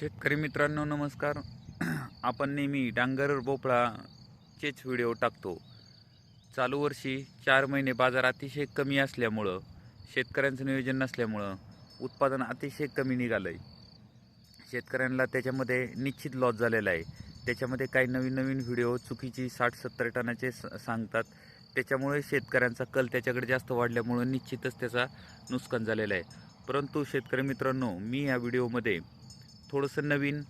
शेतकरी मित्रांनो नमस्कार. आपण नेहमी डांगर भोपळाचेच व्हिडिओ टाकतो. चालू वर्षी चार महिने बाजार अतिशय कमी असल्यामुळं शेतकऱ्यांचं नियोजन नसल्यामुळं उत्पादन अतिशय कमी निघालं आहे शेतकऱ्यांना त्याच्यामध्ये निश्चित लॉस झालेला आहे. त्याच्यामध्ये काही नवीन नवीन व्हिडिओ चुकीची साठ सत्तर टनाचे स- सांगतात. त्याच्यामुळे शेतकऱ्यांचा कल त्याच्याकडे जास्त वाढल्यामुळं निश्चितच त्याचा नुकसान झालेलं आहे. परंतु शेतकरी मित्रांनो मी या व्हिडिओमध्ये थोडंसं नवीन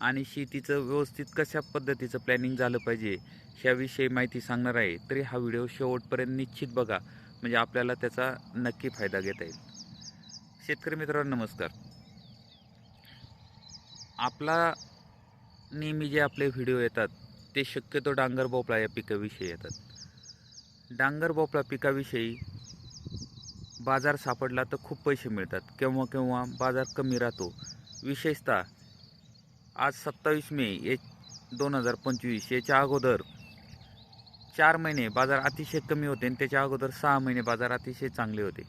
आणि शेतीचं व्यवस्थित कशा पद्धतीचं प्लॅनिंग झालं पाहिजे ह्याविषयी माहिती सांगणार आहे. तरी हा व्हिडिओ शेवटपर्यंत निश्चित बघा म्हणजे आपल्याला त्याचा नक्की फायदा घेता येईल. शेतकरी मित्रांनो नमस्कार. आपला नेहमी जे आपले व्हिडिओ येतात ते शक्यतो डांगर भोपळा या पिकाविषयी येतात. डांगर भोपळा पिकाविषयी बाजार सापडला तर खूप पैसे मिळतात. केव्हा केव्हा बाजार कमी राहतो विशेषतः आज सत्तावीस मे ये दोन हजार पंचवीस याच्या अगोदर चार महिने बाजार अतिशय कमी होते आणि त्याच्या अगोदर सहा महिने बाजार अतिशय चांगले होते.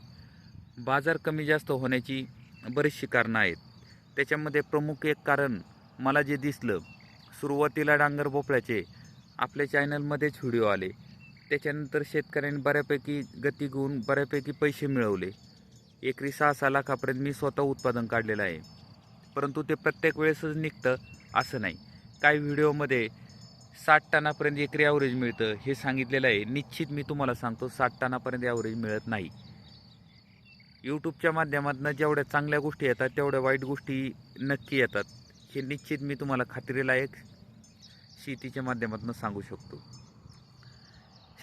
बाजार कमी जास्त होण्याची बरीचशी कारणं आहेत. त्याच्यामध्ये प्रमुख एक कारण मला जे दिसलं सुरुवातीला डांगर भोपळ्याचे आपल्या चॅनलमध्येच व्हिडिओ आले. त्याच्यानंतर शेतकऱ्यांनी बऱ्यापैकी गती घेऊन बऱ्यापैकी पैसे मिळवले. एकरी सहा सहा लाखापर्यंत मी स्वतः उत्पादन काढलेलं आहे. परंतु ते प्रत्येक वेळेसच निघतं असं नाही. काही व्हिडिओमध्ये साठ टनापर्यंत एकरी ॲव्हरेज मिळतं हे सांगितलेलं आहे. निश्चित मी तुम्हाला सांगतो साठ टनापर्यंत ॲव्हरेज मिळत नाही. यूट्यूबच्या माध्यमातून जेवढ्या चांगल्या गोष्टी येतात तेवढ्या वाईट गोष्टी नक्की येतात. हे निश्चित मी तुम्हाला खात्रीलायक शेतीच्या माध्यमातून सांगू शकतो.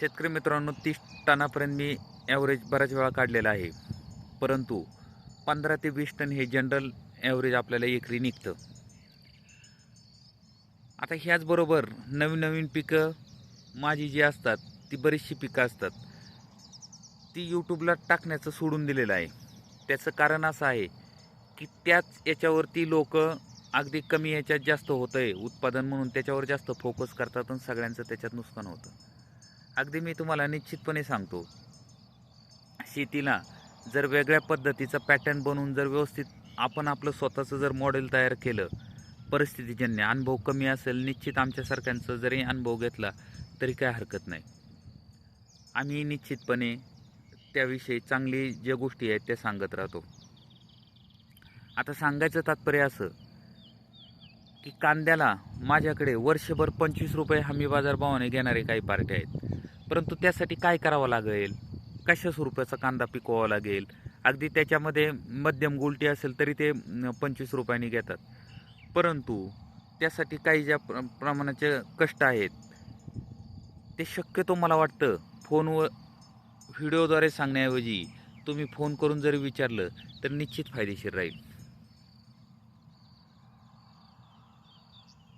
शेतकरी मित्रांनो तीस टनापर्यंत मी ॲव्हरेज बऱ्याच वेळा काढलेला आहे. परंतु पंधरा ते वीस टन हे जनरल ॲव्हरेज आपल्याला एकरी निघतं. आता ह्याचबरोबर नवीन नवीन पिकं माझी जी असतात ती बरीचशी पिकं असतात. ती यूट्यूबला टाकण्याचं सोडून दिलेलं आहे. त्याचं कारण असं आहे की त्याच याच्यावरती लोक अगदी कमी याच्यात जास्त होतं आहे उत्पादन म्हणून त्याच्यावर जास्त फोकस करतात आणि सगळ्यांचं त्याच्यात नुकसान होतं. अगदी मी तुम्हाला निश्चितपणे सांगतो शेतीला जर वेगळ्या पद्धतीचा पॅटर्न बनवून जर व्यवस्थित आपण आपलं स्वतःचं जर मॉडेल तयार केलं परिस्थितीजन्य अनुभव कमी असेल निश्चित आमच्यासारख्यांचं जरी अनुभव घेतला तरी काय हरकत नाही. आम्ही निश्चितपणे त्याविषयी चांगली ज्या गोष्टी आहेत त्या सांगत राहतो. आता सांगायचं तात्पर्य असं की कांद्याला माझ्याकडे वर्षभर पंचवीस रुपये हमी बाजारभावाने घेणारे काही पार्ट्या आहेत. परंतु त्यासाठी काय करावं लागेल? कशा स्वरूपाचा कांदा पिकवावा लागेल? अगदी त्याच्यामध्ये मध्यम गुलटी असेल तरी ते पंचवीस रुपयांनी घेतात. परंतु त्यासाठी काही ज्या प्र प्रमाणाचे कष्ट आहेत ते शक्यतो मला वाटतं फोनवर व्हिडिओद्वारे सांगण्याऐवजी तुम्ही फोन करून जरी विचारलं तर निश्चित फायदेशीर राहील.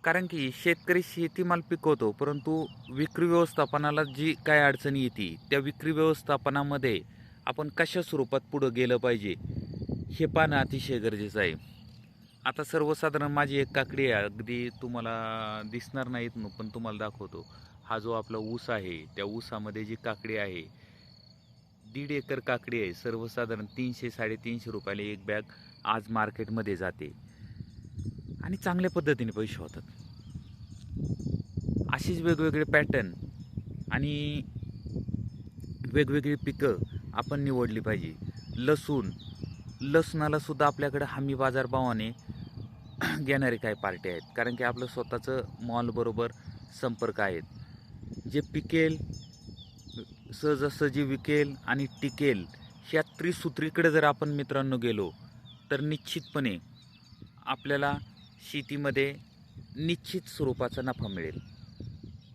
कारण की शेतकरी शेतीमाल पिकवतो परंतु विक्री व्यवस्थापनाला जी काय अडचणी येते त्या विक्री व्यवस्थापनामध्ये आपण कशा स्वरूपात पुढं गेलं पाहिजे हे पाहणं अतिशय गरजेचं आहे. आता सर्वसाधारण माझी एक काकडी आहे अगदी तुम्हाला दिसणार नाहीत न पण तुम्हाला दाखवतो. हा जो आपला ऊस आहे त्या ऊसामध्ये जी काकडी आहे दीड एकर काकडी आहे सर्वसाधारण तीनशे साडेतीनशे रुपयाला एक बॅग आज मार्केटमध्ये जाते. आणि चांगल्या पद्धतीने पैसे होतात. अशीच वेगवेगळे पॅटर्न आणि वेगवेगळी पिकं आपण निवडली पाहिजे. लसूण लसणाला सुद्धा आपल्याकडे हमी बाजार भावाने घेणारे काही पार्टी आहेत. कारण की आपलं स्वतःचं मॉलबरोबर संपर्क आहेत. जे पिकेल सहजासहजी विकेल आणि टिकेल ह्या त्रिसूत्रीकडे जर आपण मित्रांनो गेलो तर निश्चितपणे आपल्याला शेतीमध्ये निश्चित स्वरूपाचा नफा मिळेल.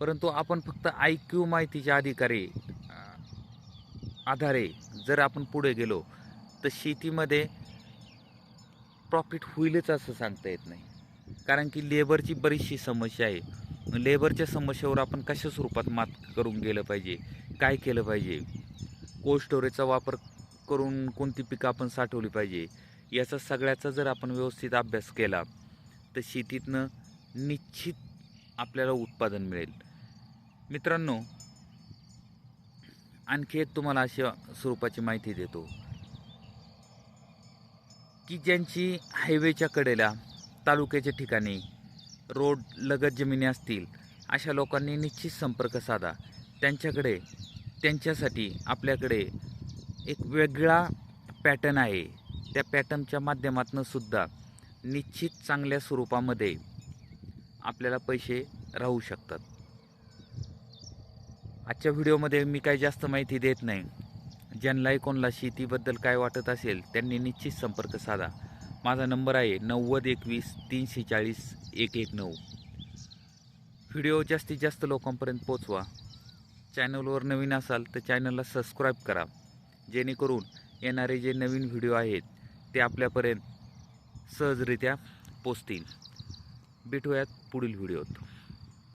परंतु आपण फक्त आय क्यू माहितीच्या अधिकारी आधारे जर आपण पुढे गेलो तर शेतीमध्ये प्रॉफिट होईलच असं सांगता येत नाही. कारण की लेबरची बरीचशी समस्या आहे. लेबरच्या समस्येवर आपण कशा स्वरूपात मात करून गेलं पाहिजे? काय केलं पाहिजे? कोल्ड स्टोरेजचा वापर करून कोणती पिकं आपण साठवली पाहिजे? याचा सगळ्याचा जर आपण व्यवस्थित अभ्यास केला तर शेतीतनं निश्चित आपल्याला उत्पादन मिळेल. मित्रांनो आणखी एक तुम्हाला अशा स्वरूपाची माहिती देतो. की ज्यांची हायवेच्या कडेला तालुक्याच्या ठिकाणी रोड लगत जमिनी असतील अशा लोकांनी निश्चित संपर्क साधा. त्यांच्याकडे त्यांच्यासाठी आपल्याकडे एक वेगळा पॅटर्न आहे. त्या पॅटर्नच्या माध्यमातून सुद्धा निश्चित चांगल्या स्वरूपामध्ये आपल्याला पैसे राहू शकतात. आजच्या व्हिडिओमध्ये मी काही जास्त माहिती देत नाही. ज्यांनाही कोणाला शेतीबद्दल काय वाटत असेल त्यांनी निश्चित संपर्क साधा. माझा नंबर आहे नव्वद एकवीस तीनशे चाळीस एक एक नऊ. व्हिडिओ जास्तीत जास्त लोकांपर्यंत पोचवा चॅनलवर नवीन असाल तर चॅनलला सबस्क्राईब करा. जेणेकरून येणारे जे नवीन व्हिडिओ आहेत ते आपल्यापर्यंत सहजरित्या पोचतील. भेटूयात पुढील व्हिडिओत.